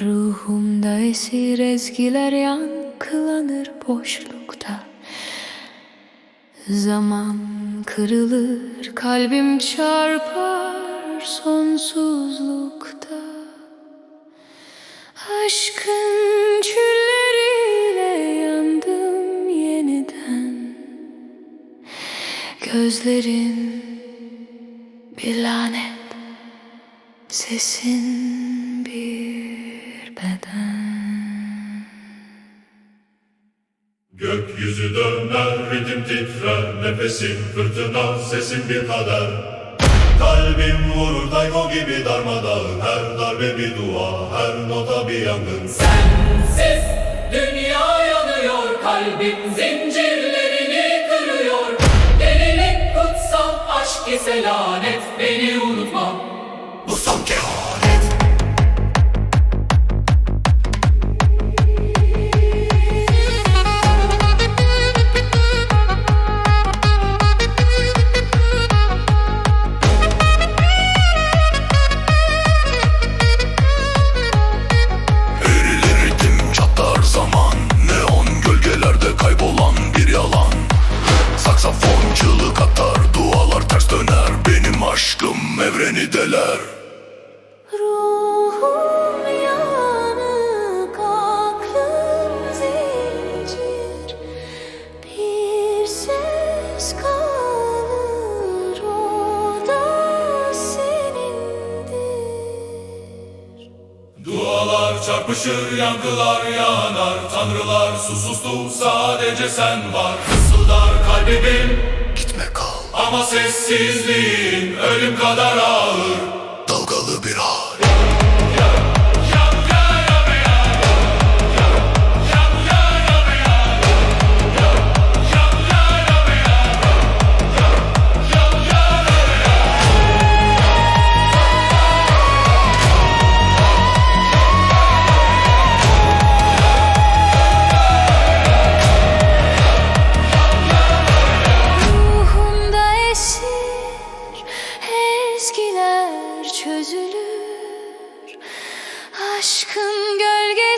Ruhumda esir ezgiler yankılanır boşlukta. Zaman kırılır kalbim çarpar sonsuzlukta. Aşkın külleriyle yandım yeniden. Gözlerin bir lanet Sesin bir beden Gökyüzü döner, ritim titrer, nefesin fırtına, sesin bir kader. Kalbim vurur taygo gibi darmadağın, her darbe bir dua, her nota bir yangın. Sensiz dünya yanıyor Kalbim zincirlerini ise lanet Beni unutma deler Ruhum yanık, aklım zincir Bir ses kalır, o da senindir Dualar çarpışır, yankılar yanar, tanrılar susustu, sadece sen var. Fısıldar kalbim Gitme kal ama sessizliğin ölüm kadar ağır.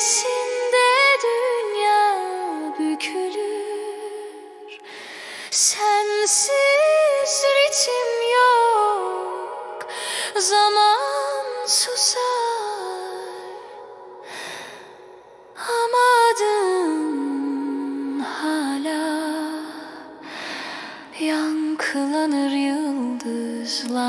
Gölgesinde dünya bükülür. Sensiz ritim yok Zaman susar. Ama adın hala Yankılanır yıldızlar